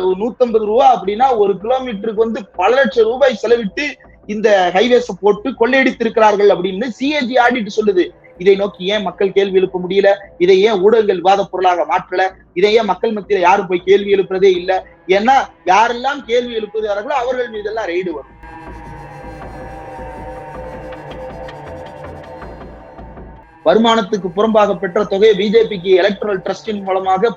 நூத்தம்பது ரூபா அப்படின்னா ஒரு கிலோமீட்டருக்கு வந்து பல லட்சம் ரூபாய் செலவிட்டு இந்த ஹைவேஸ போட்டு கொள்ளையடித்திருக்கிறார்கள் அப்படின்னு சிஏஜி ஆடிட்டு சொல்லுது. இதை நோக்கி ஏன் மக்கள் கேள்வி எழுப்ப முடியல? இதை ஏன் ஊடகங்கள் விவாத பொருளாக மாற்றல? இதை ஏன் மக்கள் மத்தியில யாரும் போய் கேள்வி எழுப்புறதே இல்ல? ஏன்னா யாரெல்லாம் கேள்வி எழுப்புகிறார்களோ அவர்கள் மீதெல்லாம் ரெய்டு வரும். வருமானத்துக்கு புறம்பாக பெற்ற தொகையை பிஜேபிக்கு எலக்ட்ரல் ட்ரஸ்டின் மூலமாக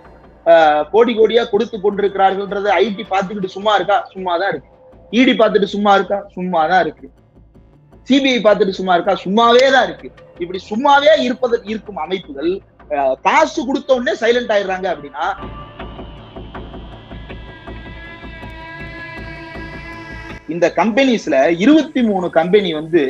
கோடி கோடியா கொடுத்து கொண்டிருக்கிறார்கள்ன்றது ஐடி பார்த்துக்கிட்டு சும்மா இருக்கா? சும்மா தான் இருக்கு. இடி பார்த்துட்டு சும்மா இருக்கா? சும்மா தான் இருக்கு. சிபிஐ பார்த்துட்டு சும்மா இருக்கா? சும்மாவே தான் இருக்கு. இப்படி சும்மாவே இருப்பதற்கு இருக்கும் அமைப்புகள் ஆஹ், காசு கொடுத்த உடனே சைலண்ட் ஆயிடுறாங்க அப்படின்னா இந்த கம்பெனிஸ்ல இருபத்தி மூணு கம்பெனி வந்து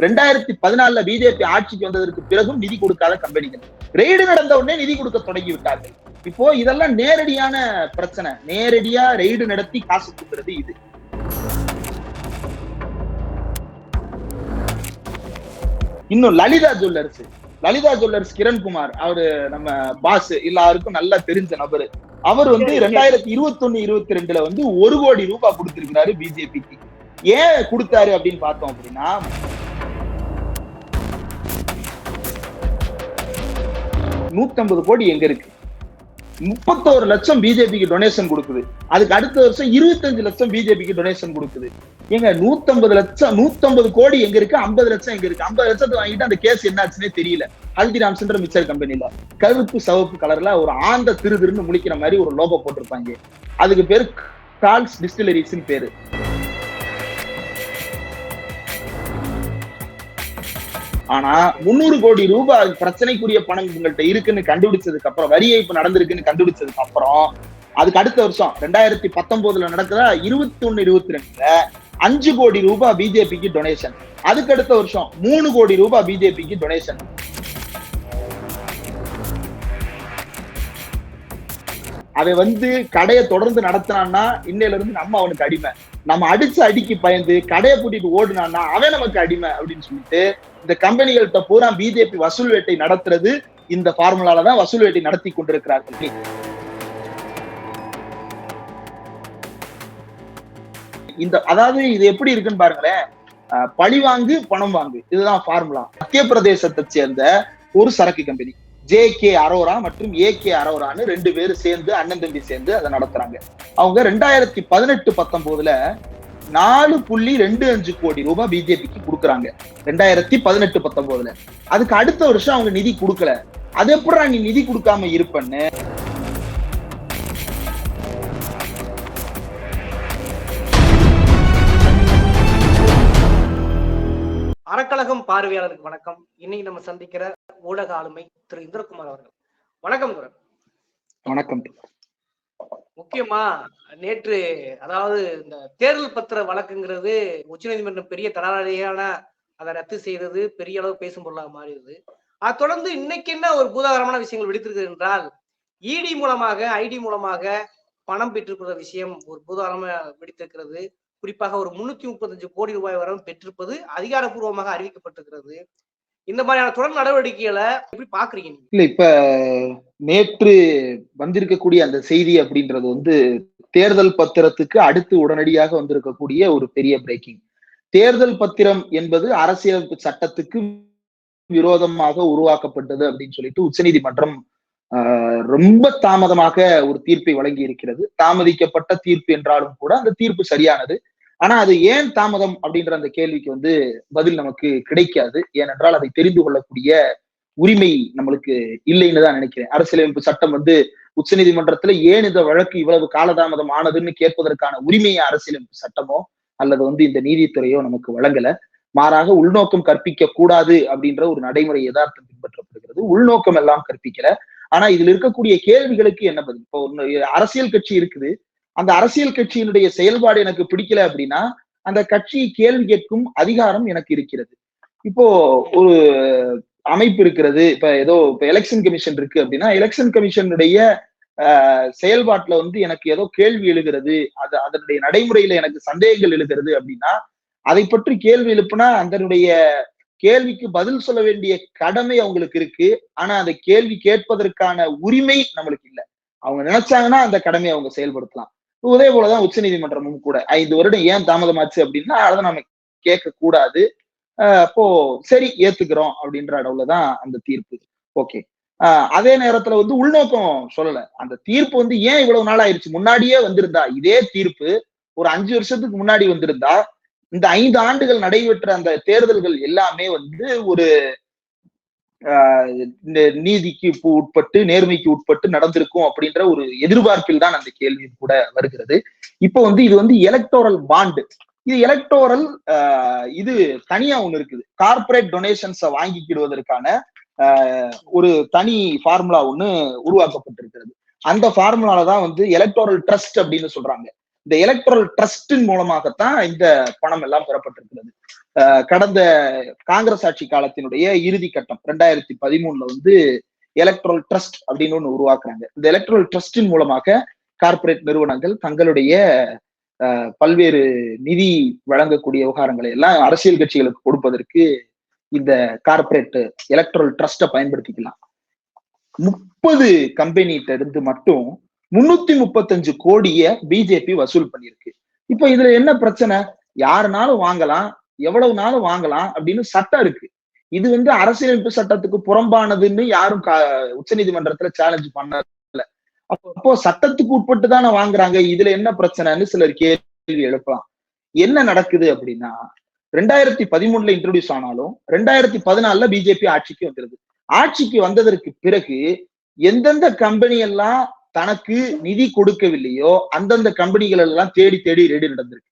ரெண்டாயிரத்தி பதினாலுல பிஜேபி ஆட்சிக்கு வந்ததற்கு பிறகும் நிதி கொடுக்காத கம்பெனிகள். ரெய்டு நடந்த உடனே நிதி கொடுக்க தொடங்கி விட்டார்கள். இப்போ இதெல்லாம் நேரடியான பிரச்சனை. நேரடியா ரெய்டு நடத்தி காசு கொடுக்கிறது இது. இன்னும் லலிதா ஜுவல்லர்ஸ். லலிதா ஜுவல்லர்ஸ் கிரண்குமார் அவரு நம்ம பாஸ் எல்லாருக்கும் நல்லா தெரிஞ்ச நபரு. அவர் வந்து ரெண்டாயிரத்தி இருபத்தி ஒண்ணு இருபத்தி ரெண்டுல வந்து ஒரு கோடி ரூபாய் கொடுத்திருக்கிறாரு பிஜேபிக்கு ஏன் கொடுத்தாரு அப்படின்னு பார்த்தோம் அப்படின்னா நூத்தம்பது கோடி எங்க இருக்கு? முப்பத்தோரு லட்சம் பிஜேபிக்கு டொனேஷன் கொடுக்குது. அதுக்கு அடுத்த வருஷம் இருபத்தஞ்சு லட்சம் பிஜேபிக்கு டொனேஷன் கொடுக்குது. ஏங்க நூத்தம்பது லட்சம் நூத்தம்பது கோடி எங்க இருக்கு? ஐம்பது லட்சம் எங்க இருக்கு? ஐம்பது லட்சத்தை வாங்கிட்டு அந்த கேஸ் என்னாச்சுன்னே தெரியல. ஹல்திராம்ஸ்ன்ற மிச்சர் கம்பெனில கருப்பு சிவப்பு கலர்ல ஒரு ஆந்த திரு திருன்னு முழிக்கிற மாதிரி ஒரு லோகோ போட்டிருப்பாங்க. அதுக்கு பேரு கால்ஸ் டிஸ்டிலரிஸ்ன்னு பேரு. ஆனா முந்நூறு கோடி ரூபாய் பிரச்சனைக்குரிய பணம் உங்கள்கிட்ட இருக்குன்னு கண்டுபிடிச்சதுக்கு அப்புறம் வரி ஏய்ப்பு நடந்திருக்குன்னு கண்டுபிடிச்சதுக்கு அப்புறம் அதுக்கு அடுத்த வருஷம் ரெண்டாயிரத்தி பத்தொன்பதுல நடக்கிற இருபத்தி ஒண்ணு இருபத்தி ரெண்டுல அஞ்சு கோடி ரூபாய் பிஜேபிக்கு டொனேஷன் அதுக்கு அடுத்த வருஷம் மூணு கோடி ரூபாய் பிஜேபிக்கு டொனேஷன் அவன் வந்து கடையை தொடர்ந்து நடத்தினான்னா இன்னையில இருந்து நம்ம அவனுக்கு அடிமை. நம்ம அடிச்ச அடிக்கு பயந்து கடையை கூட்டிட்டு ஓடுனான்னா அவன் நமக்கு அடிமை அப்படின்னு சொல்லிட்டு இந்த கம்பெனிகள்கிட்ட பூரா பிஜேபி வசூல் வேட்டை நடத்துறது இந்த ஃபார்முலால தான் வசூல் வேட்டை நடத்தி கொண்டிருக்கிறார்கள். இந்த அதாவது இது எப்படி இருக்குன்னு பாருங்களேன். பழி வாங்கு பணம் வாங்கு. இதுதான் ஃபார்முலா மத்திய பிரதேசத்தை சேர்ந்த ஒரு சரக்கு கம்பெனி. ஜே கே அரோரா மற்றும் ஏ கே அரோரான்னு ரெண்டு பேரும் சேர்ந்து அண்ணன் தம்பி சேர்ந்து அதை நடத்துறாங்க. அவங்க ரெண்டாயிரத்தி பதினெட்டு பத்தொன்பதுல நாலு புள்ளி ரெண்டு அஞ்சு கோடி ரூபாய் பிஜேபிக்கு கொடுக்குறாங்க. ரெண்டாயிரத்தி பதினெட்டு பத்தொன்பதுல அதுக்கு அடுத்த வருஷம் அவங்க நிதி கொடுக்கல. அது எப்படா நீ நிதி கொடுக்காம இருப்பன்னு? அறக்கழகம் பார்வையாளருக்கு வணக்கம். இன்னைக்கு நம்ம சந்திக்கிற ஊடக ஆளுமை திரு இந்திரகுமார் அவர்கள். வணக்கம் வணக்கம். முக்கியமா நேற்று அதாவது இந்த தேர்தல் பத்திர வழக்குங்கிறது உச்சநீதிமன்றம் பெரிய தடாலடியான அதை ரத்து செய்தது பெரிய அளவு பேசும் பொருளாக மாறியது. அதை தொடர்ந்து இன்னைக்கு என்ன ஒரு பூதாகரமான விஷயங்கள் வெடித்திருக்கிறது என்றால் இடி மூலமாக ஐடி மூலமாக பணம் பெற்றிருக்கிற விஷயம் ஒரு பூதாகரமாக வெடித்திருக்கிறது. குறிப்பாக ஒரு முன்னூத்தி முப்பத்தஞ்சு கோடி ரூபாய் வரை பெற்றிருப்பது அதிகாரப்பூர்வமாக அறிவிக்கப்பட்டிருக்கிறது. இந்த மாதிரியான தொடர் நடவடிக்கைகளை எப்படி பாக்குறீங்க இல்ல இப்ப நேற்று வந்திருக்கக்கூடிய அந்த செய்தி அப்படின்றது வந்து தேர்தல் பத்திரத்துக்கு அடுத்து உடனடியாக வந்திருக்கக்கூடிய ஒரு பெரிய பிரேக்கிங் தேர்தல் பத்திரம் என்பது அரசியலமைப்பு சட்டத்துக்கு விரோதமாக உருவாக்கப்பட்டது அப்படின்னு சொல்லிட்டு உச்சநீதிமன்றம் ஆஹ், ரொம்ப தாமதமாக ஒரு தீர்ப்பை வழங்கி இருக்கிறது தாமதிக்கப்பட்ட தீர்ப்பு என்றாலும் கூட அந்த தீர்ப்பு சரியானது. ஆனா அது ஏன் தாமதம் அப்படின்ற அந்த கேள்விக்கு வந்து பதில் நமக்கு கிடைக்காது. ஏனென்றால் அதை தெரிந்து கொள்ளக்கூடிய உரிமை நம்மளுக்கு இல்லைன்னு தான் நினைக்கிறேன். அரசியலமைப்பு சட்டம் வந்து உச்சநீதிமன்றத்துல ஏன் இந்த வழக்கு இவ்வளவு காலதாமதம் ஆனதுன்னு கேட்பதற்கான உரிமையை அரசியலமைப்பு சட்டமோ அல்லது வந்து இந்த நீதித்துறையோ நமக்கு வழங்கல. மாறாக உள்நோக்கம் கற்பிக்க கூடாது அப்படின்ற ஒரு நடைமுறை யதார்த்தம் பின்பற்றப்படுகிறது. உள்நோக்கம் எல்லாம் கற்பிக்கல. ஆனா இதுல இருக்கக்கூடிய கேள்விகளுக்கு என்ன பதில்? இப்போ அரசியல் கட்சி இருக்குது. அந்த அரசியல் கட்சியினுடைய செயல்பாடு எனக்கு பிடிக்கல அப்படின்னா அந்த கட்சி கேள்வி கேட்கும் அதிகாரம் எனக்கு இருக்கிறது. இப்போ ஒரு அமைப்பு இருக்கிறது இப்ப ஏதோ இப்ப எலெக்ஷன் கமிஷன் இருக்கு அப்படின்னா எலெக்ஷன் கமிஷனுடைய செயல்பாட்டுல வந்து எனக்கு ஏதோ கேள்வி எழுகிறது அது அதனுடைய நடைமுறையில எனக்கு சந்தேகங்கள் எழுகிறது அப்படின்னா அதை பற்றி கேள்வி எழுப்புனா அதனுடைய கேள்விக்கு பதில் சொல்ல வேண்டிய கடமை அவங்களுக்கு இருக்கு. ஆனா அந்த கேள்வி கேட்பதற்கான உரிமை நம்மளுக்கு இல்லை. அவங்க நினைச்சாங்கன்னா அந்த கடமையை அவங்க செயல்படுத்தலாம். அதே போலதான் உச்ச நீதிமன்றமும் கூட. ஐந்து வருடம் ஏன் தாமதமாச்சு அப்படின்னா அதை நம்ம கேட்க கூடாது அப்போ சரி ஏத்துக்கிறோம் அப்படின்ற அளவுல தான் அந்த தீர்ப்பு. ஓகே. அதே நேரத்துல வந்து உள்நோக்கம் சொல்லல. அந்த தீர்ப்பு வந்து ஏன் இவ்வளவு நாள் ஆயிடுச்சு முன்னாடியே வந்திருந்தா இதே தீர்ப்பு ஒரு அஞ்சு வருஷத்துக்கு முன்னாடி வந்திருந்தா இந்த ஐந்து ஆண்டுகள் நடைபெற்ற அந்த தேர்தல்கள் எல்லாமே வந்து ஒரு நீதிக்கு உட்பட்டு நேர்மைக்கு உட்பட்டு நடந்திருக்கும் அப்படின்ற ஒரு எதிர்பார்ப்பில் தான் அந்த கேள்வி கூட வருகிறது. இப்போ வந்து இது வந்து எலக்டோரல் பாண்டு இது எலக்டோரல் இது தனியா ஒண்ணு இருக்குது. கார்பரேட் டொனேஷன்ஸை வாங்கிக்கிடுவதற்கான ஒரு தனி ஃபார்முலா ஒண்ணு உருவாக்கப்பட்டிருக்கிறது. அந்த ஃபார்முலால தான் வந்து எலக்டோரல் ட்ரஸ்ட் அப்படின்னு சொல்றாங்க. இந்த எலக்ட்ரல் ட்ரஸ்டின் மூலமாகத்தான் இந்த பணம் எல்லாம் பெறப்பட்டிருக்கிறது. கடந்த காங்கிரஸ் ஆட்சி காலத்தினுடைய இறுதி கட்டம் ரெண்டாயிரத்தி பதிமூணுல வந்து எலக்ட்ரல் ட்ரஸ்ட் அப்படின்னு ஒன்று உருவாக்குறாங்க. இந்த எலக்ட்ரல் ட்ரஸ்டின் மூலமாக கார்பரேட் நிறுவனங்கள் தங்களுடைய பல்வேறு நிதி வழங்கக்கூடிய விவகாரங்களை எல்லாம் அரசியல் கட்சிகளுக்கு கொடுப்பதற்கு இந்த கார்பரேட் எலக்ட்ரல் ட்ரஸ்ட்டை பயன்படுத்திக்கலாம். முப்பது கம்பெனிகிட்ட இருந்து மட்டும் முன்னூத்தி முப்பத்தஞ்சு கோடிய பிஜேபி வசூல் பண்ணிருக்கு இப்ப இதுல என்ன பிரச்சனை? யாருனாலும் வாங்கலாம் எவ்வளவு நாளும் வாங்கலாம் அப்படின்னு சட்டம் இருக்கு. இது வந்து அரசியலமைப்பு சட்டத்துக்கு புறம்பானதுன்னு யாரும் உச்ச நீதிமன்றத்துல சேலஞ்ச் பண்ணல. அப்போ சட்டத்துக்கு உட்பட்டு தானே வாங்குறாங்க. இதுல என்ன பிரச்சனைன்னு சிலர் கேள்வி எழுப்பலாம். என்ன நடக்குது அப்படின்னா ரெண்டாயிரத்தி பதிமூணுல இன்ட்ரடியூஸ் ஆனாலும் ரெண்டாயிரத்தி பதினாலுல பிஜேபி ஆட்சிக்கு வந்துருது. ஆட்சிக்கு வந்ததற்கு பிறகு எந்தெந்த கம்பெனி எல்லாம் தனக்கு நிதி கொடுக்கவில்லையோ அந்தந்த கம்பெனிகள் எல்லாம் தேடி தேடி ரெய்டு நடந்திருக்கு.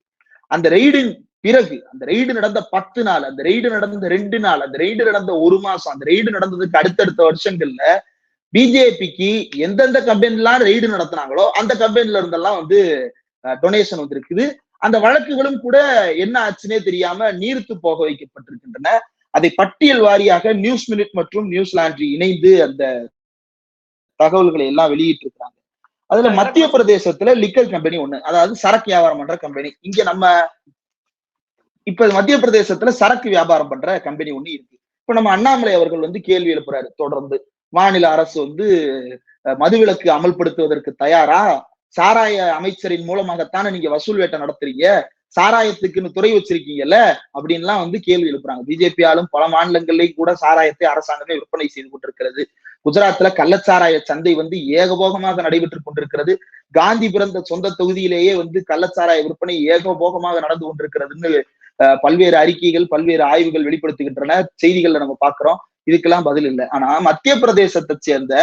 அந்த ரெய்டின் பிறகு அந்த ரெய்டு நடந்த பத்து நாள் அந்த ரெய்டு நடந்த ரெண்டு நாள் அந்த ரெய்டு நடந்த ஒரு மாசம் அந்த ரெய்டு நடந்ததுக்கு அடுத்தடுத்த வருஷங்கள்ல பிஜேபிக்கு எந்தெந்த கம்பெனிலாம் ரெய்டு நடத்தினாங்களோ அந்த கம்பெனில இருந்தெல்லாம் வந்து டொனேஷன் வந்திருக்குது. அந்த வழக்குகளும் கூட என்ன ஆச்சுன்னே தெரியாம நீர்த்து போக வைக்கப்பட்டிருக்கின்றன. அதை பட்டியல் வாரியாக நியூஸ் மினிட் மற்றும் நியூஸ் லாண்ட்ரி இணைந்து அந்த தகவல்களை எல்லாம் வெளியிட்டு இருக்காங்க அதுல மத்திய பிரதேசத்துல லிக்கர் கம்பெனி ஒண்ணு அதாவது சரக்கு வியாபாரம் பண்ற கம்பெனி. இங்க நம்ம இப்ப மத்திய பிரதேசத்துல சரக்கு வியாபாரம் பண்ற கம்பெனி ஒண்ணு இருக்கு. இப்ப நம்ம அண்ணாமலை அவர்கள் வந்து கேள்வி எழுப்புறாரு தொடர்ந்து. மாநில அரசு வந்து மதுவிலக்கு அமல்படுத்துவதற்கு தயாரா? சாராய அமைச்சரின் மூலமாகத்தானே நீங்க வசூல் வேட்டை நடத்துறீங்க? சாராயத்துக்குன்னு துறை வச்சிருக்கீங்கல்ல அப்படின்லாம் வந்து கேள்வி எழுப்புறாங்க. பிஜேபியாலும் பல மாநிலங்கள்லயும் கூட சாராயத்தை அரசாங்கமே விற்பனை செய்து கொண்டிருக்கிறது. குஜராத்ல கள்ளச்சாராய சந்தை வந்து ஏகபோகமாக நடைபெற்று கொண்டிருக்கிறது. காந்தி பிறந்த சொந்த தொகுதியிலேயே வந்து கள்ளச்சாராய விற்பனை ஏகபோகமாக நடந்து கொண்டிருக்கிறதுன்னு பல்வேறு அறிக்கைகள் பல்வேறு ஆய்வுகள் வெளிப்படுத்துகின்றன. செய்திகள்ல நம்ம பாக்குறோம் இதுக்கெல்லாம் பதில் இல்லை. ஆனா மத்திய பிரதேசத்தை சேர்ந்த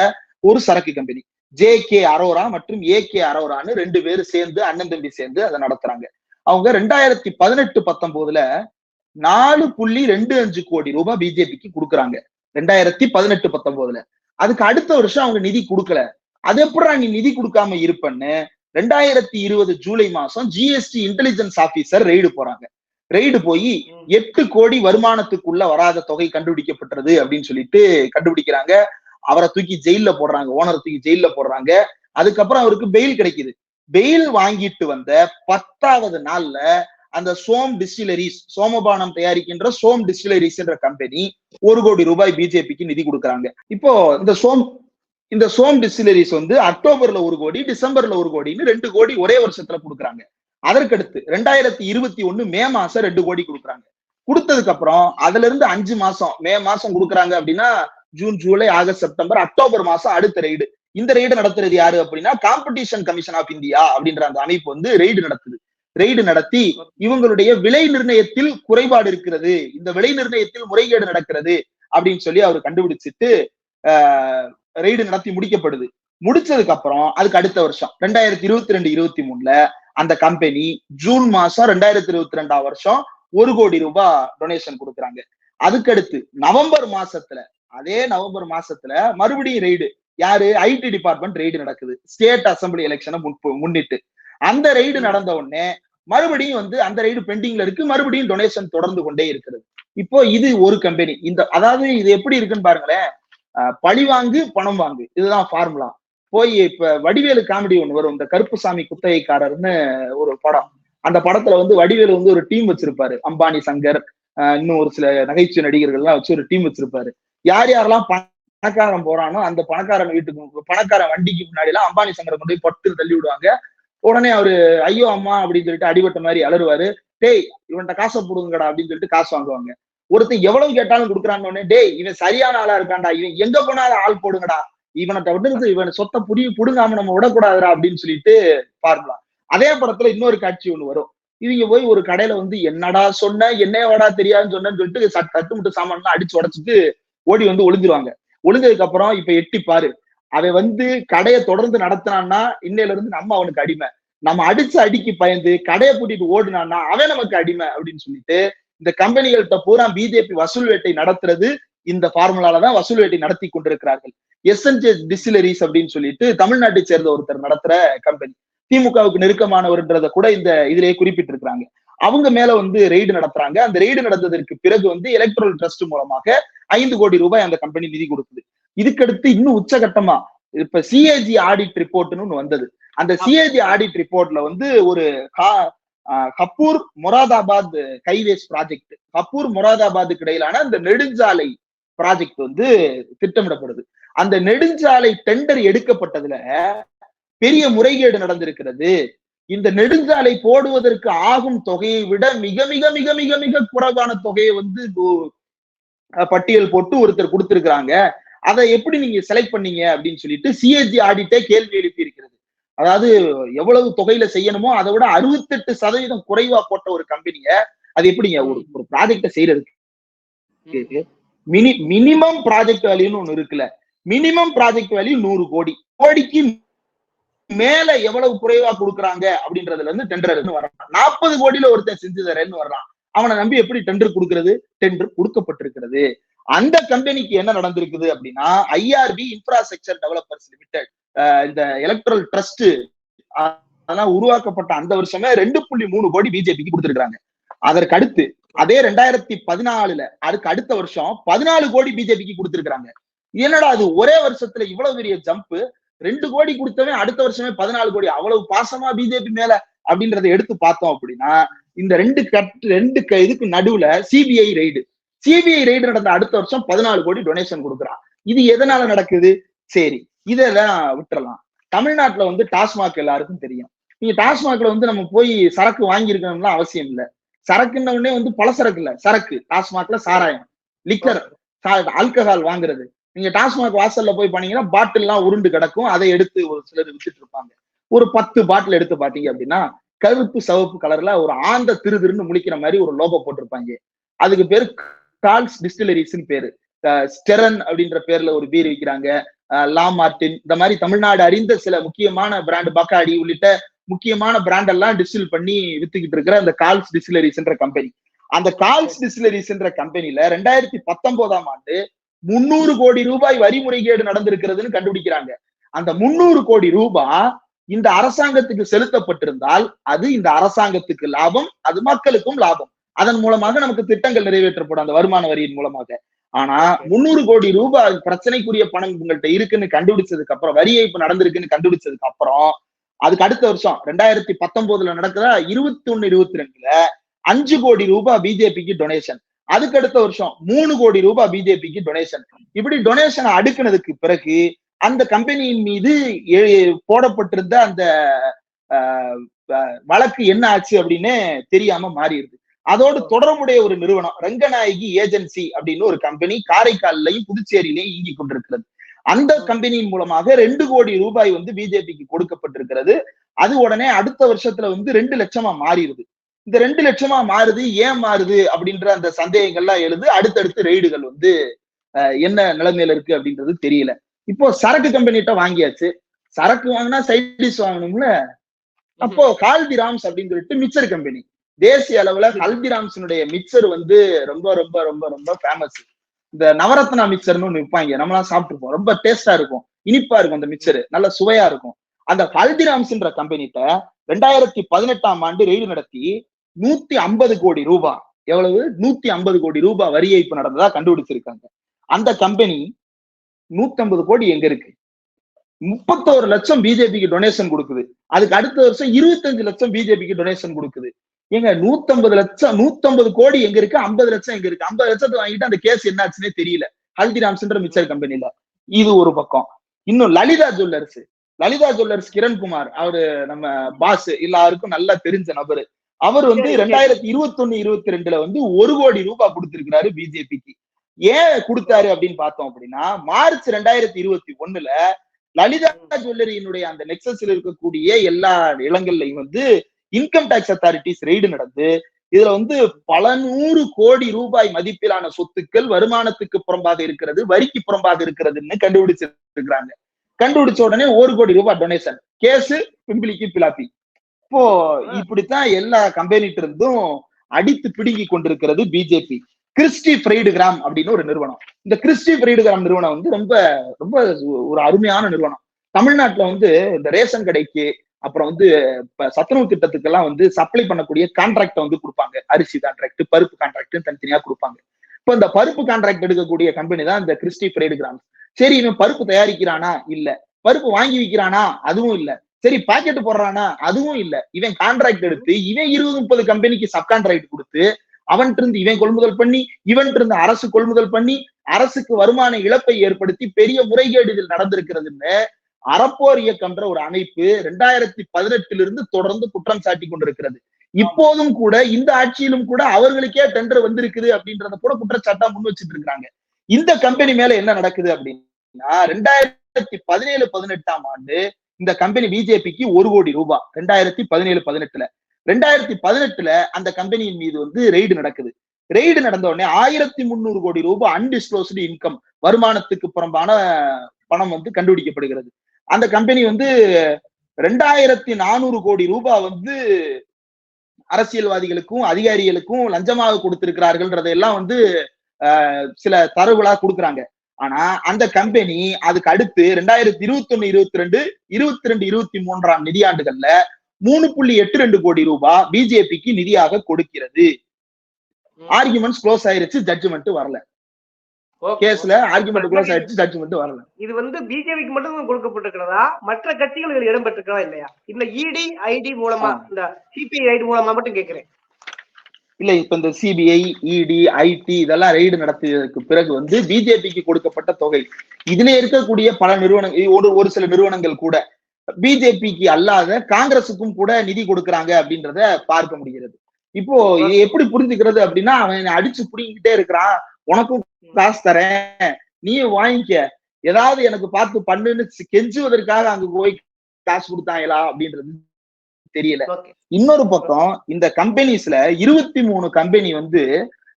ஒரு சரக்கு கம்பெனி ஜே கே அரோரா மற்றும் ஏ கே அரோரான்னு ரெண்டு பேரும் சேர்ந்து அண்ணன் தம்பி சேர்ந்து அதை நடத்துறாங்க. அவங்க ரெண்டாயிரத்தி பதினெட்டு பத்தொன்பதுல நாலு புள்ளி ரெண்டு அஞ்சு கோடி ரூபாய் பிஜேபிக்கு கொடுக்குறாங்க. ரெண்டாயிரத்தி பதினெட்டு பத்தொன்பதுல. அதுக்கு அடுத்த வருஷம் அவங்க நிதி கொடுக்கல. அது எப்படா நீ நிதி கொடுக்காம இருப்பன்னு ரெண்டாயிரத்தி இருபது ஜூலை மாசம் ஜிஎஸ்டி இன்டெலிஜென்ஸ் ஆபீசர் ரெய்டு போறாங்க. ரெய்டு போய் எட்டு கோடி வருமானத்துக்குள்ள வராத தொகை கண்டுபிடிக்கப்பட்டது அப்படின்னு சொல்லிட்டு கண்டுபிடிக்கிறாங்க. அவரை தூக்கி ஜெயில போடுறாங்க. ஓனரை தூக்கி ஜெயில போடுறாங்க. அதுக்கப்புறம் அவருக்கு பெயில் கிடைக்குது. பெயில் வாங்கிட்டு வந்த பத்தாவது நாள்ல அந்த சோம் டிஸ்டிலரிஸ் சோமபானம் தயாரிக்கின்ற சோம் டிஸ்டிலரிஸ் என்ற கம்பெனி ஒரு கோடி ரூபாய் பிஜேபிக்கு நிதி கொடுக்குறாங்க. இப்போ இந்த சோம் இந்த சோம் டிஸ்டிலரிஸ் வந்து அக்டோபர்ல ஒரு கோடி டிசம்பர்ல ஒரு கோடின்னு ரெண்டு கோடி ஒரே வருஷத்துல கொடுக்குறாங்க. அதற்கடுத்து ரெண்டாயிரத்தி இருபத்தி ஒண்ணு மே மாசம் ரெண்டு கோடி கொடுக்குறாங்க. கொடுத்ததுக்கு அப்புறம் அதுல இருந்து அஞ்சு மாசம் மே மாசம் கொடுக்குறாங்க அப்படின்னா June July August September October மாசம் அடுத்த ரெய்டு இந்த ரெய்டு நடத்துறது யாரு அப்படின்னா காம்படிஷன் கமிஷன் ஆஃப் இந்தியா அப்படின்ற அந்த அமைப்பு வந்து ரெய்டு நடத்துது. ரெய்டு நடத்தி இவங்களுடைய விலை நிர்ணயத்தில் குறைபாடு இருக்கிறது. இந்த விலை நிர்ணயத்தில் முறைகேடு நடக்கிறது அப்படின்னு சொல்லி அவர் கண்டுபிடிச்சிட்டு ரெய்டு நடத்தி முடிக்கப்படுது. முடிச்சதுக்கு அப்புறம் அதுக்கு அடுத்த வருஷம் ரெண்டாயிரத்தி இருபத்தி ரெண்டு இருபத்தி மூணுல அந்த கம்பெனி ஜூன் மாசம் ரெண்டாயிரத்தி இருபத்தி ரெண்டாம் வருஷம் ஒரு கோடி ரூபாய் டொனேஷன் கொடுக்குறாங்க. அதுக்கடுத்து நவம்பர் மாசத்துல அதே நவம்பர் மாசத்துல மறுபடியும் ரெய்டு யாரு? ஐடி டிபார்ட்மெண்ட் ரெய்டு நடக்குது. ஸ்டேட் அசம்பிளி எலெக்ஷனை முன்னிட்டு. அந்த ரெய்டு நடந்த உடனே மறுபடியும் வந்து அந்த ரெய்டு பெண்டிங்ல இருக்கு. மறுபடியும் டொனேஷன் தொடர்ந்து கொண்டே இருக்கிறது. இப்போ இது ஒரு கம்பெனி இந்த அதாவது இது எப்படி இருக்குன்னு பாருங்களேன். பழி வாங்கு பணம் வாங்கு. இதுதான் ஃபார்முலா போய் இப்ப வடிவேலு காமெடி ஒண்ணு வரும். இந்த கருப்புசாமி குத்தகைக்காரர்னு ஒரு படம். அந்த படத்துல வந்து வடிவேலு வந்து ஒரு டீம் வச்சிருப்பாரு. அம்பானி சங்கர் இன்னும் ஒரு சில நகைச்சுவை நடிகர்கள்லாம் வச்சு ஒரு டீம் வச்சிருப்பாரு. யார் யாரெல்லாம் பணக்காரன் போறானோ அந்த பணக்காரன் வீட்டுக்கு பணக்காரன் வண்டிக்கு முன்னாடி எல்லாம் அம்பானி சங்கரை கொண்டு போய் பட்டு தள்ளி விடுவாங்க உடனே அவரு ஐயோ அம்மா அப்படின்னு சொல்லிட்டு அடிபட்ட மாதிரி அலறுவாரு. டேய் இவன்கிட்ட காசை போடுங்கடா அப்படின்னு சொல்லிட்டு காசு வாங்குவாங்க. ஒருத்தன் எவ்வளவு கேட்டாலும் கொடுக்குறான்னு உடனே டேய் இவன் சரியான ஆளா இருக்கான்டா இவன் எங்க போனாலும் ஆள் போடுங்கடா. இவனை விடுறது இவன் சொத்தை புடி புடுங்காம நம்ம விடக்கூடாதுடா அப்படின்னு சொல்லிட்டு பார்க்கலாம் அதே படத்துல இன்னொரு காட்சி ஒண்ணு வரும். இவங்க போய் ஒரு கடையில வந்து என்னடா சொன்ன என்னையோடா வாடா தெரியாதுன்னு சொன்னேன்னு சொல்லிட்டு சட்டு தட்டு முட்டு சாமான்லாம் அடிச்சு உடச்சிட்டு ஓடி வந்து ஒளிஞ்சிருவாங்க. ஒளிஞ்சதுக்கு அப்புறம் இப்ப எட்டி பாரு. அவன் வந்து கடையை தொடர்ந்து நடத்தினான்னா இன்னையில இருந்து நம்ம அவனுக்கு அடிமை. நம்ம அடிச்ச அடிக்கு பயந்து கடையை கூட்டிட்டு ஓடுனான்னா அவன் நமக்கு அடிமை அப்படின்னு சொல்லிட்டு இந்த கம்பெனிகள்கிட்ட பூரா பிஜேபி வசூல் வேட்டை நடத்துறது இந்த ஃபார்முலால தான் வசூல் வேட்டை நடத்தி கொண்டிருக்கிறார்கள். எஸ்என்ஜே டிஸ்டிலரிஸ் அப்படின்னு சொல்லிட்டு தமிழ்நாட்டை சேர்ந்த ஒருத்தர் நடத்துற கம்பெனி. திமுகவுக்கு நெருக்கமானவர்ன்றத கூட இந்த இதிலேயே குறிப்பிட்டிருக்கிறாங்க. அவங்க மேல வந்து ரெய்டு நடத்துறாங்க. அந்த ரெய்டு நடந்ததற்கு பிறகு வந்து எலக்ட்ரல் ட்ரஸ்ட் மூலமாக ஐந்து கோடி ரூபாய் அந்த கம்பெனி நிதி கொடுக்குது. இதுக்கடுத்து இன்னும் உச்சகட்டமா இப்ப சிஏஜி ஆடிட் ரிப்போர்ட்னு ஒண்ணு வந்தது. அந்த சிஏஜி ஆடிட் ரிப்போர்ட்ல வந்து ஒரு கப்பூர் மொராதாபாத் கைவேஸ் ப்ராஜெக்ட் கப்பூர் மொராதாபாத்துக்கு இடையிலான அந்த நெடுஞ்சாலை ப்ராஜெக்ட் வந்து திட்டமிடப்படுது. அந்த நெடுஞ்சாலை டெண்டர் எடுக்கப்பட்டதுல பெரிய முறைகேடு நடந்திருக்கிறது. இந்த நெடுஞ்சாலை போடுவதற்கு ஆகும் தொகையை விட மிக மிக மிக மிக மிக குறைவான தொகையை வந்து பட்டியல் போட்டு ஒருத்தர் கொடுத்திருக்கிறாங்க. அதை எப்படி நீங்க செலக்ட் பண்ணீங்க அப்படின்னு சொல்லிட்டு சிஎஸ்ஜி ஆடிட்டே கேள்வி எழுப்பி இருக்கிறது அதாவது எவ்வளவு தொகையில செய்யணுமோ அதை விட அறுபத்தெட்டு சதவீதம் குறைவா போட்ட ஒரு கம்பெனிய அது எப்படிங்க? ஒரு ஒரு ப்ராஜெக்ட செய்யறதுக்கு மினி மினிமம் ப்ராஜெக்ட் வேல்யூன்னு ஒண்ணு இருக்குல்ல. மினிமம் ப்ராஜெக்ட் வேல்யூ நூறு கோடி. கோடிக்கு மேல எவ்வளவு குறைவா கொடுக்குறாங்க அப்படின்றதுல இருந்து டெண்டர் வர்றான். நாற்பது கோடியில ஒருத்தன் செஞ்சு தரேன்னு வர்றான். அவனை நம்பி எப்படி டெண்டர் கொடுக்கறது? டெண்டர் கொடுக்கப்பட்டிருக்கிறது. அந்த கம்பெனிக்கு என்ன நடந்திருக்குது அப்படின்னா ஐஆர்பி இன்ஃப்ராஸ்ட்ரக்சர் டெவலப்பர்ஸ் லிமிடெட் இந்த எலக்ட்ரல் ட்ரஸ்ட் அதெல்லாம் உருவாக்கப்பட்ட அந்த வருஷமே ரெண்டு புள்ளி மூணு கோடி பிஜேபிக்கு கொடுத்துருக்காங்க அதற்கு அடுத்து அதே ரெண்டாயிரத்தி பதினாலுல அதுக்கு அடுத்த வருஷம் பதினாலு கோடி பிஜேபிக்கு கொடுத்துருக்காங்க என்னடா அது ஒரே வருஷத்துல இவ்வளவு பெரிய ஜம்ப் ரெண்டு கோடி கொடுத்தவன் அடுத்த வருஷமே பதினாலு கோடி. அவ்வளவு பாசமா பிஜேபி மேல அப்படின்றத எடுத்து பார்த்தோம் அப்படின்னா இந்த ரெண்டு கட் ரெண்டு இதுக்கு நடுவுல சிபிஐ ரைடு சிபிஐ ரைடு நடந்த அடுத்த வருஷம் பதினாலு கோடி டொனேஷன் கொடுக்குறான். இது எதனால நடக்குது? சரி இதெல்லாம் விட்டுறலாம். தமிழ்நாட்டுல வந்து டாஸ்மாக் எல்லாருக்கும் தெரியும். நீங்க டாஸ்மாக்ல வந்து நம்ம போய் சரக்கு வாங்கியிருக்கணும்லாம் அவசியம் இல்லை. சரக்குன்ன உடனே வந்து பலசரக்கு இல்ல. சரக்கு டாஸ்மாக்ல சாராயம் லிக்கர் ஆல்கஹால் வாங்குறது. நீங்க டாஸ்மாக் வாசல்ல போய் பண்ணீங்கன்னா பாட்டில் எல்லாம் உருண்டு கிடக்கும். அதை எடுத்து ஒரு சிலர் வித்துட்டு இருப்பாங்க. ஒரு பத்து பாட்டில் எடுத்து பாத்தீங்க அப்படின்னா கருப்பு சிவப்பு கலர்ல ஒரு ஆந்த திரு திருன்னு முழிக்கிற மாதிரி ஒரு லோகோ போட்டிருப்பாங்க. அதுக்கு பேரு கால்ஸ் டிஸ்டிலரிஸ்ன்னு பேரு. ஸ்டெரன் அப்படின்ற பேர்ல ஒரு பீர் விற்கிறாங்க லா மார்டின் இந்த மாதிரி தமிழ்நாடு அறிந்த சில முக்கியமான பிராண்ட் பக்காடி உள்ளிட்ட முக்கியமான பிராண்ட் எல்லாம் டிஸ்டில் பண்ணி வித்துக்கிட்டு இருக்கிற அந்த கால்ஸ் டிஸ்டிலரிஸ்ன்ற கம்பெனி அந்த கால்ஸ் டிஸ்டிலரிஸ்ன்ற கம்பெனில ரெண்டாயிரத்தி பத்தொன்பதாம் ஆண்டு முன்னூறு கோடி ரூபாய் வரி முறைகேடு நடந்திருக்கிறதுன்னு கண்டுபிடிக்கிறாங்க. அந்த முன்னூறு கோடி ரூபாய் இந்த அரசாங்கத்துக்கு செலுத்தப்பட்டிருந்தால் அது இந்த அரசாங்கத்துக்கு லாபம் அது மக்களுக்கும் லாபம். அதன் மூலமாக நமக்கு திட்டங்கள் நிறைவேற்றப்படும் அந்த வருமான வரியின் மூலமாக. ஆனா முன்னூறு கோடி ரூபாய் பிரச்சனைக்குரிய பணம் உங்கள்கிட்ட இருக்குன்னு கண்டுபிடிச்சதுக்கு அப்புறம் வரி ஏய்ப்பு நடந்திருக்குன்னு கண்டுபிடிச்சதுக்கு அப்புறம் அதுக்கு அடுத்த வருஷம் ரெண்டாயிரத்தி பத்தொன்பதுல நடக்கிற இருபத்தி ஒண்ணு இருபத்தி ரெண்டுல அஞ்சு கோடி ரூபாய் பிஜேபிக்கு டொனேஷன் அதுக்கு அடுத்த வருஷம் மூணு கோடி ரூபாய் பிஜேபிக்கு டொனேஷன் இப்படி டொனேஷனை அடுக்குனதுக்கு பிறகு அந்த கம்பெனியின் மீது போடப்பட்டிருந்த அந்த வழக்கு என்ன ஆச்சு அப்படின்னு தெரியாம மாறிடுது. அதோடு தொடர்புடைய ஒரு நிறுவனம் ரங்கநாயகி ஏஜென்சி அப்படின்னு ஒரு கம்பெனி காரைக்கால்லையும் புதுச்சேரியிலையும் இயங்கி கொண்டிருக்கிறது. அந்த கம்பெனியின் மூலமாக ரெண்டு கோடி ரூபாய் வந்து பிஜேபிக்கு கொடுக்கப்பட்டிருக்கிறது. அது உடனே அடுத்த வருஷத்துல வந்து ரெண்டு லட்சமா மாறிடுது. இந்த ரெண்டு லட்சமா மாறுது ஏன் மாறுது அப்படின்ற அந்த சந்தேகங்கள்லாம் எழுது அடுத்தடுத்து ரெய்டுகள் வந்து என்ன நிலைமையில இருக்கு அப்படின்றது தெரியல. இப்போ சரக்கு கம்பெனிட்ட வாங்கியாச்சு. சரக்கு வாங்கினா சைடிஸ் வாங்கணும்ல? அப்போ ஹால்திராம்ஸ் அப்படின்னு சொல்லிட்டு மிக்சர் கம்பெனி தேசிய அளவுல ஹல்திராம்ஸினுடைய மிக்சர் வந்து ரொம்ப ரொம்ப ரொம்ப ரொம்ப ஃபேமஸ் இந்த நவரத்னா மிக்சர்னு ஒண்ணு விற்பாங்க நம்மளாம் சாப்பிட்டுருப்போம். ரொம்ப டேஸ்டா இருக்கும். இனிப்பா இருக்கும் அந்த மிக்சர் நல்ல சுவையா இருக்கும். அந்த ஹல்திராம்ஸ்ன்ற கம்பெனிட்ட ரெண்டாயிரத்தி பதினெட்டாம் ஆண்டு ரெய்டு நடத்தி நூத்தி ஐம்பது கோடி ரூபாய் எவ்வளவு? நூத்தி ஐம்பது கோடி ரூபாய் வரி ஏய்ப்பு நடந்ததா கண்டுபிடிச்சிருக்காங்க. அந்த கம்பெனி நூத்தி ஐம்பது கோடி எங்க இருக்கு? முப்பத்தோரு லட்சம் பிஜேபிக்கு டொனேஷன் கொடுக்குது. அதுக்கு அடுத்த வருஷம் இருபத்தஞ்சு லட்சம் பிஜேபிக்கு டொனேஷன் கொடுக்குது. ஏங்க நூத்தம்பது லட்சம் நூத்தம்பது கோடி எங்க இருக்கு? ஐம்பது லட்சம் எங்க இருக்கு? ஐம்பது லட்சத்தை வாங்கிட்டு அந்த கேஸ் என்னாச்சுன்னே தெரியல. ஹல்திராம்ஸ்ன்ற மிச்சர் கம்பெனில இது ஒரு பக்கம். இன்னும் லலிதா ஜுவல்லர்ஸ். லலிதா ஜுவல்லர்ஸ் கிரண்குமார். அவரு நம்ம பாஸ் எல்லாருக்கும் நல்லா தெரிஞ்ச நபரு. அவர் வந்து. ரெண்டாயிரத்தி இருபத்தி ஒண்ணு இருபத்தி ரெண்டுல வந்து ஒரு கோடி ரூபாய் கொடுத்திருக்கிறாரு பிஜேபிக்கு ஏன் கொடுத்தாரு அப்படின்னு பார்த்தோம் அப்படின்னா மார்ச் ரெண்டாயிரத்தி இருபத்தி ஒண்ணுல லலிதா ஜுவல்லரியினுடைய அந்த நெக்சஸ்ல இருக்கக்கூடிய எல்லா இடங்கள்லயும் வந்து இன்கம் டாக்ஸ் அத்தாரிட்டிஸ் ரெய்டு நடந்து இதுல வந்து பல நூறு கோடி ரூபாய் மதிப்பிலான சொத்துக்கள் வருமானத்துக்கு புறம்பாக இருக்கிறது வரிக்கு புறம்பாக இருக்கிறதுன்னு கண்டுபிடிச்சிருக்கிறாங்க. கண்டுபிடிச்ச உடனே ஒரு கோடி ரூபாய் டொனேஷன் கேஸ் பிம்பிளிக்கு பிலாப்பி. இப்போ இப்படித்தான் எல்லா கம்பெனிட்டு இருந்தும் அடித்து பிடுங்கி கொண்டிருக்கிறது பிஜேபி கிறிஸ்டி ஃப்ரைடு கிராம் அப்படின்னு ஒரு நிறுவனம். இந்த கிறிஸ்டி ஃப்ரைடு கிராம் நிறுவனம் வந்து ரொம்ப ரொம்ப ஒரு அருமையான நிறுவனம். தமிழ்நாட்டுல வந்து இந்த ரேஷன் கடைக்கு அப்புறம் வந்து இப்ப சத்துணவு திட்டத்துக்கெல்லாம் வந்து சப்ளை பண்ணக்கூடிய கான்ட்ராக்ட வந்து கொடுப்பாங்க. அரிசி கான்ட்ராக்ட் பருப்பு கான்ட்ராக்ட் தனித்தனியா கொடுப்பாங்க. இப்போ இந்த பருப்பு கான்ட்ராக்ட் எடுக்கக்கூடிய கம்பெனி தான் இந்த கிறிஸ்டி ஃப்ரைடு சரி இவன் பருப்பு தயாரிக்கிறானா? இல்ல. பருப்பு வாங்கி விற்கிறானா அதுவும் இல்ல. சரி பாக்கெட் போடுறானா அதுவும் இல்ல. இவன் கான்ட்ராக்ட் எடுத்து இவன் இருபது முப்பது கம்பெனிக்கு சப் கான்ட்ராக்ட் கொடுத்து அவன் இருந்து இவன் கொள்முதல் பண்ணி இவன் இருந்து அரசு கொள்முதல் பண்ணி அரசுக்கு வருமான இழப்பை ஏற்படுத்தி பெரிய முறைகேடு இதில் நடந்திருக்கிறதுன்னு அறப்போர் இயக்கம்ன்ற ஒரு அமைப்பு ரெண்டாயிரத்தி பதினெட்டுல இருந்து தொடர்ந்து குற்றம் சாட்டி கொண்டிருக்கிறது. இப்போதும் கூட இந்த ஆட்சியிலும் கூட அவர்களுக்கே டெண்டர் வந்திருக்குது அப்படின்றத கூட குற்றச்சாட்டா முன் வச்சுட்டு இருக்காங்க இந்த கம்பெனி மேல என்ன நடக்குது அப்படின்னா ரெண்டாயிரத்தி பதினேழு பதினெட்டாம் ஆண்டு இந்த கம்பெனி பிஜேபிக்கு ஒரு கோடி ரூபாய் ரெண்டாயிரத்தி பதினேழு பதினெட்டுல. ரெண்டாயிரத்தி பதினெட்டுல அந்த கம்பெனியின் மீது வந்து ரெய்டு நடக்குது. ரெய்டு நடந்த உடனே ஆயிரத்தி முந்நூறு கோடி ரூபாய் அன்டிஸ்க்ளோஸ்டு இன்கம் வருமானத்துக்கு புறம்பான பணம் வந்து கண்டுபிடிக்கப்படுகிறது. அந்த கம்பெனி வந்து ரெண்டாயிரத்தி நானூறு கோடி ரூபாய் வந்து அரசியல்வாதிகளுக்கும் அதிகாரிகளுக்கும் லஞ்சமாக கொடுத்திருக்கிறார்கள்ன்றதையெல்லாம் வந்து சில தரவுகளா கொடுக்குறாங்க. ஆனா அந்த கம்பெனி அதுக்கு அடுத்து ரெண்டாயிரத்தி இருபத்தி ஒண்ணு இருபத்தி ரெண்டு இருபத்தி ரெண்டு இருபத்தி மூன்றாம் நிதியாண்டுகள்ல மூணு புள்ளி எட்டு ரெண்டு கோடி ரூபாய் பிஜேபிக்கு நிதியாக கொடுக்கிறது. ஆர்குமெண்ட்ஸ் க்ளோஸ் ஆயிருச்சு ஜட்ஜ்மெண்ட் வரல. கேஸ்ல ஆர்குமெண்ட் க்ளோஸ் ஆயிருச்சு ஜட்ஜ்மெண்ட் வரல. இது வந்து பிஜேபிக்கு மட்டும் கொடுக்கப்பட்டிருக்கிறதா? மற்ற கட்சிகள் இதில் இடம் பெற்றிருக்கிறதா இல்லையா? இந்த இடி ஐடி மூலமா இந்த சிபிஐ ஐடி மூலமா மட்டும் கேட்கிறேன் இல்ல இப்ப இந்த சிபிஐ இடி ஐடி இதெல்லாம் ரெய்டு நடத்தியதுக்கு பிறகு வந்து பிஜேபிக்கு கொடுக்கப்பட்ட தொகை. இதுல இருக்கக்கூடிய பல நிறுவனங்கள் ஒரு ஒரு சில நிறுவனங்கள் கூட பிஜேபிக்கு அல்லாத காங்கிரசுக்கும் கூட நிதி கொடுக்கறாங்க அப்படின்றத பார்க்க முடிகிறது. இப்போ எப்படி புரிஞ்சுக்கிறது அப்படின்னா அவன் அடிச்சு புடிங்கிட்டே இருக்கிறான். உனக்கும் காசு தரேன். நீ வாங்கிக்க. ஏதாவது எனக்கு பார்த்து பண்ணுன்னு கெஞ்சுவதற்காக அங்க போய் காசு கொடுத்தாங்களா அப்படின்றது தெரியல. இன்னொரு பக்கம் இந்த கம்பெனிஸ்ல இருபத்தி மூணு கம்பெனி வந்து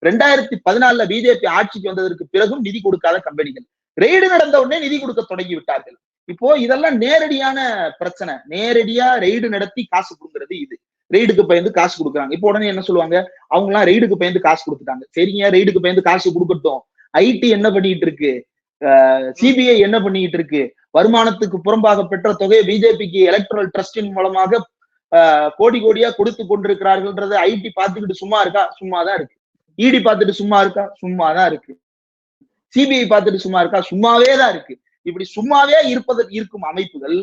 ரெண்டாயிரத்தி பதினாலுல பிஜேபி ஆட்சிக்கு வந்ததற்கு பிறகும் நிதி கொடுக்காத கம்பெனிகள் ரெய்டு நடந்த உடனே நிதி கொடுக்க தொடங்கி விட்டார்கள் இப்போ இதெல்லாம் நேரடியான பிரச்சனை. நேரடியா ரெய்டு நடத்தி காசு கொடுக்கறது இது. ரெய்டுக்கு பயந்து காசு கொடுக்குறாங்க. இப்போ உடனே என்ன சொல்லுவாங்க? அவங்க எல்லாம் ரெய்டுக்கு பயந்து காசு கொடுத்துட்டாங்க. சரிங்க ரெய்டுக்கு பயந்து காசு கொடுக்கட்டும். ஐடி என்ன பண்ணிட்டு இருக்கு? சிபிஐ என்ன பண்ணிட்டு இருக்கு? வருமானத்துக்கு புறம்பாக பெற்ற தொகையை பிஜேபிக்கு எலக்ட்ரல் ட்ரஸ்டின் மூலமாக கோடி கோடியா கொடுத்து கொண்டிருக்கிறார்கள்ன்றது ஐடி பார்த்துக்கிட்டு சும்மா இருக்கா? சும்மா தான் இருக்கு. இடி பார்த்துட்டு சும்மா இருக்கா? சும்மா தான் இருக்கு. சிபிஐ பார்த்துட்டு சும்மா இருக்கா? சும்மாவே தான் இருக்கு. இப்படி சும்மாவே இருப்பதற்கு இருக்கும் அமைப்புகள்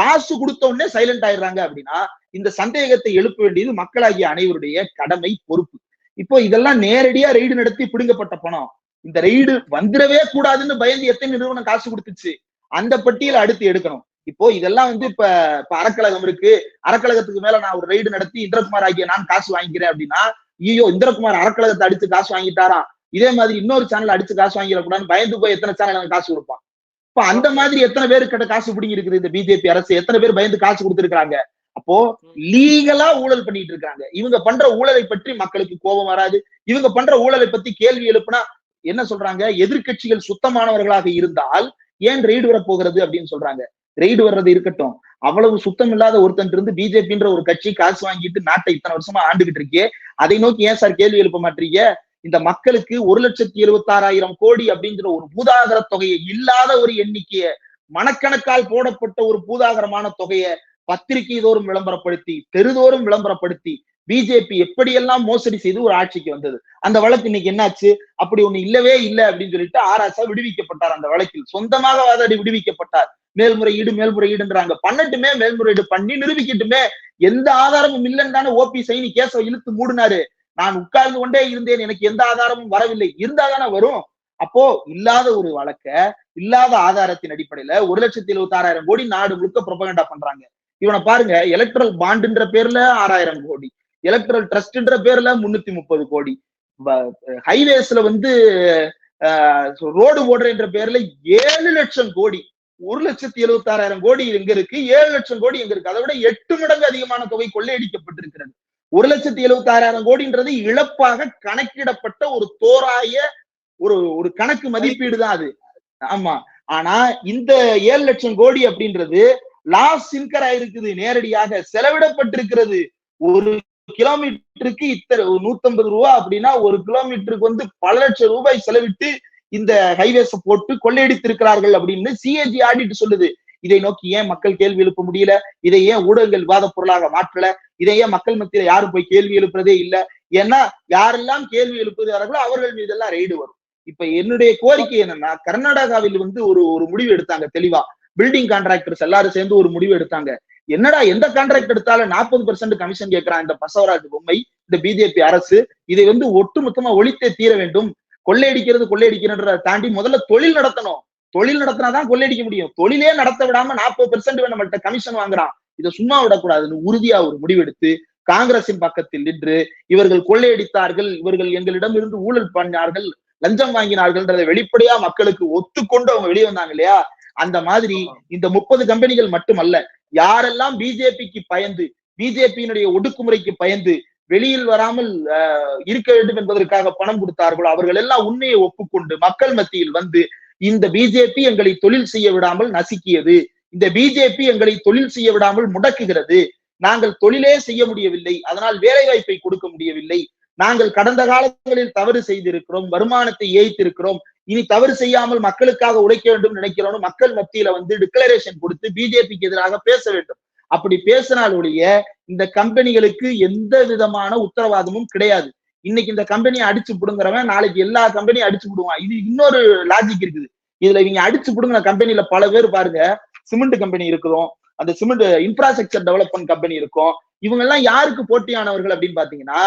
காசு கொடுத்த உடனே சைலண்ட் ஆயிடுறாங்க அப்படின்னா இந்த சந்தேகத்தை எழுப்ப வேண்டியது மக்களாகிய அனைவருடைய கடமை பொறுப்பு. இப்போ இதெல்லாம் நேரடியா ரெய்டு நடத்தி பிடுங்கப்பட்ட பணம். இந்த ரெய்டு வந்துடவே கூடாதுன்னு பயந்து எத்தனை நிறுவனம் காசு கொடுத்துச்சு? அந்த பட்டியல அடுத்து எடுக்கணும். இப்போ இதெல்லாம் வந்து இப்ப இப்ப அறக்கழகம் இருக்கு. அறக்கழகத்துக்கு மேல நான் ஒரு ரைடு நடத்தி இந்திரகுமார் ஆகிய நான் காசு வாங்கிக்கிறேன் அப்படின்னா ஐயோ இந்திரகுமார் அறக்கழகத்தை அடிச்சு காசு வாங்கிட்டாரா? இதே மாதிரி இன்னொரு சேனல் அடிச்சு காசு வாங்கிடக்கூடாதுன்னு பயந்து போய் எத்தனை சேனல் காசு கொடுப்பான். இப்ப அந்த மாதிரி எத்தனை பேரு கிட்ட காசு பிடிங்கி இருக்குது இந்த பிஜேபி அரசு? எத்தனை பேர் பயந்து காசு கொடுத்துருக்காங்க அப்போ லீகலா ஊழல் பண்ணிட்டு இருக்காங்க. இவங்க பண்ற ஊழலை பற்றி மக்களுக்கு கோபம் வராது. இவங்க பண்ற ஊழலை பத்தி கேள்வி எழுப்புனா என்ன சொல்றாங்க? எதிர்கட்சிகள் சுத்தமானவர்களாக இருந்தால் ஏன் ரெய்டு வரப்போகிறது அப்படின்னு சொல்றாங்க. ரெய்டு வர்றது இருக்கட்டும். அவ்வளவு சுத்தம் இல்லாத ஒருத்தன் இருந்து பிஜேபின்ற ஒரு கட்சி காசு வாங்கிட்டு நாட்டை இத்தனை வருஷமா ஆண்டுகிட்டு இருக்கே. அதை நோக்கி ஏன் சார் கேள்வி எழுப்ப மாட்டீங்க? இந்த மக்களுக்கு ஒரு லட்சத்தி எழுபத்தி ஆறாயிரம் கோடி அப்படிங்கிற ஒரு பூதாகர தொகையை இல்லாத ஒரு எண்ணிக்கைய மனக்கணக்கால் போடப்பட்ட ஒரு பூதாகரமான தொகையை பத்திரிகை தோறும் விளம்பரப்படுத்தி தெருதோறும் விளம்பரப்படுத்தி பிஜேபி எப்படியெல்லாம் மோசடி செய்து ஒரு ஆட்சிக்கு வந்தது? அந்த வழக்கு இன்னைக்கு என்னாச்சு? அப்படி ஒண்ணு இல்லவே இல்லை அப்படின்னு சொல்லிட்டு ஆராசா விடுவிக்கப்பட்டார் அந்த வழக்கில். சொந்தமாக வாதாடி விடுவிக்கப்பட்டார். மேல்முறையீடு மேல்முறையீடுன்றாங்க. பண்ணட்டுமே மேல்முறையீடு பண்ணி நிரூபிக்கட்டுமே. எந்த ஆதாரமும் இல்லைன்னு தானே ஓபி சைனி கேசவ இழுத்து மூடினாரு. நான் உட்கார்ந்து கொண்டே இருந்தேன். எனக்கு எந்த ஆதாரமும் வரவில்லை. இருந்தா தானே வரும். அப்போ இல்லாத ஒரு வழக்க இல்லாத ஆதாரத்தின் அடிப்படையில ஒரு லட்சத்தி எழுபத்தி ஆறாயிரம் கோடி நாடு முழுக்க புரபகண்டா பண்றாங்க. இவனை பாருங்க எலக்ட்ரல் பாண்டுன்ற பேர்ல ஆறாயிரம் கோடி. எலக்ட்ரல் ட்ரஸ்ட்ன்ற பேர்ல முன்னூத்தி முப்பது கோடி. ஹைவேஸ்ல வந்து ரோடு போடுறன்ற பேர்ல ஏழு லட்சம் கோடி. ஒரு லட்சத்தி எழுபத்தி ஆறாயிரம் கோடி எங்க இருக்கு? ஏழு லட்சம் கோடி எங்க இருக்கு? அதை விட எட்டு மடங்கு அதிகமான தொகை கொள்ளையடிக்கப்பட்டிருக்கிறது. ஒரு லட்சத்தி எழுபத்தி ஆறாயிரம் கோடின்றது இழப்பாக கணக்கிடப்பட்ட ஒரு தோராய ஒரு ஒரு கணக்கு மதிப்பீடு தான் அது. ஆமா. ஆனா இந்த ஏழு லட்சம் கோடி அப்படின்றது லாஸ் இன்கர் ஆயிருக்குது நேரடியாக செலவிடப்பட்டிருக்கிறது. ஒரு கிலோமீட்டருக்கு இத்தனை நூத்தம்பது ரூபா அப்படின்னா ஒரு கிலோமீட்டருக்கு வந்து பல லட்சம் ரூபாய் செலவிட்டு இந்த ஹைவேஸ் போட்டு கொள்ளையடித்திருக்கிறார்கள் அப்படின்னு சிஏஜி ஆடிட் சொல்லுது. இதை நோக்கி ஏன் மக்கள் கேள்வி எழுப்ப முடியல? இதை ஏன் ஊடகங்கள் விவாத பொருளாக மாற்றல? இதை ஏன் மக்கள் மத்தியில யாரும் போய் கேள்வி எழுப்புறதே இல்ல? ஏன்னா யாரெல்லாம் கேள்வி எழுப்புகிறார்களோ அவர்கள் மீதெல்லாம் ரெய்டு வரும். இப்ப என்னுடைய கோரிக்கை என்னன்னா கர்நாடகாவில் வந்து ஒரு ஒரு முடிவு எடுத்தாங்க தெளிவா. பில்டிங் கான்ட்ராக்டர்ஸ் எல்லாரும் சேர்ந்து ஒரு முடிவு எடுத்தாங்க. என்னடா எந்த கான்ட்ராக்ட் எடுத்தாலும் நாற்பது பெர்சென்ட் கமிஷன் கேட்கிறான் இந்த பசவராஜ் பொம்மை இந்த பிஜேபி அரசு. இதை வந்து ஒட்டுமொத்தமா ஒழித்தே தீர வேண்டும். கொள்ளையடிக்கிறது கொள்ளையடிக்கிறத தாண்டி முதல்ல தொழில் நடத்தணும். தொழில் நடத்தினாதான் கொள்ளையடிக்க முடியும். தொழிலே நடத்த விடாம நாற்பது பெர்சென்ட் நம்மள்ட்ட கமிஷன் வாங்குறான். இதை சும்மா விடக்கூடாதுன்னு உறுதியா ஒரு முடிவெடுத்து காங்கிரசின் பக்கத்தில் நின்று இவர்கள் கொள்ளையடித்தார்கள் இவர்கள் எங்களிடம் இருந்து ஊழல் பண்ணார்கள் லஞ்சம் வாங்கினார்கள்ன்றதை வெளிப்படையா மக்களுக்கு ஒத்துக்கொண்டு அவங்க வெளியே வந்தாங்க இல்லையா? அந்த மாதிரி இந்த முப்பது கம்பெனிகள் மட்டுமல்ல யாரெல்லாம் பிஜேபிக்கு பயந்து பிஜேபியினுடைய ஒடுக்குமுறைக்கு பயந்து வெளியில் வராமல் இருக்க வேண்டும் என்பதற்காக பணம் கொடுத்தார்களோ அவர்கள் எல்லாம் உண்மையை ஒப்புக்கொண்டு மக்கள் மத்தியில் வந்து இந்த பிஜேபி எங்களை தொழில் செய்ய விடாமல் நசுக்கியது. இந்த பிஜேபி எங்களை தொழில் செய்ய விடாமல் முடக்குகிறது. நாங்கள் தொழிலே செய்ய முடியவில்லை. அதனால் வேலை வாய்ப்பை கொடுக்க முடியவில்லை. நாங்கள் கடந்த காலங்களில் தவறு செய்திருக்கிறோம். வருமானத்தை ஏய்த்திருக்கிறோம். இனி தவறு செய்யாமல் மக்களுக்காக உழைக்க வேண்டும் நினைக்கிறோம் மக்கள் மத்தியில வந்து டிக்ளரேஷன் கொடுத்து பிஜேபிக்கு எதிராக பேச வேண்டும். அப்படி பேசினால் ஒழிய இந்த கம்பெனிகளுக்கு எந்த விதமான உத்தரவாதமும் கிடையாது. இன்னைக்கு இந்த கம்பெனியை அடிச்சு புடுங்குறவன் நாளைக்கு எல்லா கம்பெனியும் அடிச்சு விடுவான் இது இன்னொரு லாஜிக் இருக்குது. இதுல இவங்க அடிச்சு புடுங்கின கம்பெனில பல பேர் பாருங்க. சிமெண்ட் கம்பெனி இருக்கிறோம் அந்த சிமெண்ட் இன்ஃப்ராஸ்ட்ரக்சர் டெவலப்மெண்ட் கம்பெனி இருக்கும். இவங்க எல்லாம் யாருக்கு போட்டியானவர்கள் அப்படின்னு பாத்தீங்கன்னா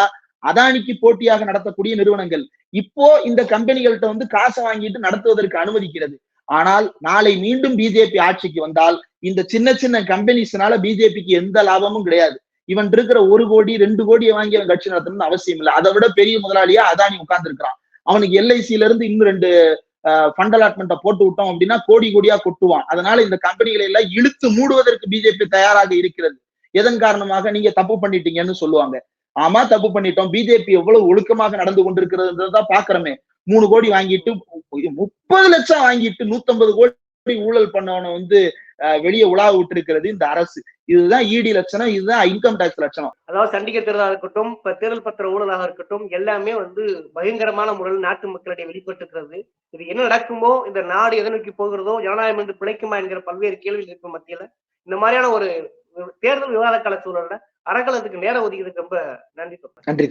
அதானிக்கு போட்டியாக நடத்தக்கூடிய நிறுவனங்கள். இப்போ இந்த கம்பெனிகள்கிட்ட வந்து காசை வாங்கிட்டு நடத்துவதற்கு அனுமதிக்கிறது. ஆனால் நாளை மீண்டும் பிஜேபி ஆட்சிக்கு வந்தால் இந்த சின்ன சின்ன கம்பெனிஸ்னால பிஜேபிக்கு எந்த லாபமும் கிடையாது. இவன் இருக்கிற ஒரு கோடி ரெண்டு கோடியை வாங்கி அவன் கட்சி நடத்தணும்னு அவசியம் இல்லை. அதை விட பெரிய முதலாளியா அதானி உட்கார்ந்து இருக்கிறான் அவனுக்கு எல்ஐசில இருந்து இன்னும் ரெண்டு ஃபண்ட் அலாட்மெண்ட்டை போட்டு விட்டோம் அப்படின்னா கோடி கோடியா கொட்டுவான். அதனால இந்த கம்பெனிகளை எல்லாம் இழுத்து மூடுவதற்கு பிஜேபி தயாராக இருக்கிறது. எதன் காரணமாக? நீங்க தப்பு பண்ணிட்டீங்கன்னு சொல்லுவாங்க. ஆமா தப்பு பண்ணிட்டோம். பிஜேபி எவ்வளவு ஒழுக்கமாக நடந்து கொண்டிருக்கிறதுன்றதான் பாக்குறமே மூணு கோடி வாங்கிட்டு முப்பது லட்சம் வாங்கிட்டு நூத்தம்பது கோடி ஊழல் பண்ணவன வந்து வெளியே உலா விட்டு இருக்கிறது இந்த அரசு. இதுதான் இடி லட்சணம் இதுதான் இன்கம் டாக்ஸ் லட்சணம். அதாவது சண்டிகர் தேர்தலாக இருக்கட்டும் இப்ப தேர்தல் பத்திர ஊழலாக இருக்கட்டும் எல்லாமே வந்து பயங்கரமான முறையில் நாட்டு மக்களிடையே வெளிப்பட்டிருக்கிறது. இது என்ன நடக்குமோ இந்த நாடு எதை நோக்கி போகிறதோ ஜனநாயகம் என்று பிழைக்குமா என்கிற பல்வேறு கேள்விகள் இருக்கும் மத்தியில. இந்த மாதிரியான ஒரு தேர்தல் விவாத கால சூழல்ல அறக்கலத்துக்கு நேரம் ஒதுக்கிறதுக்கு ரொம்ப நன்றி நன்றி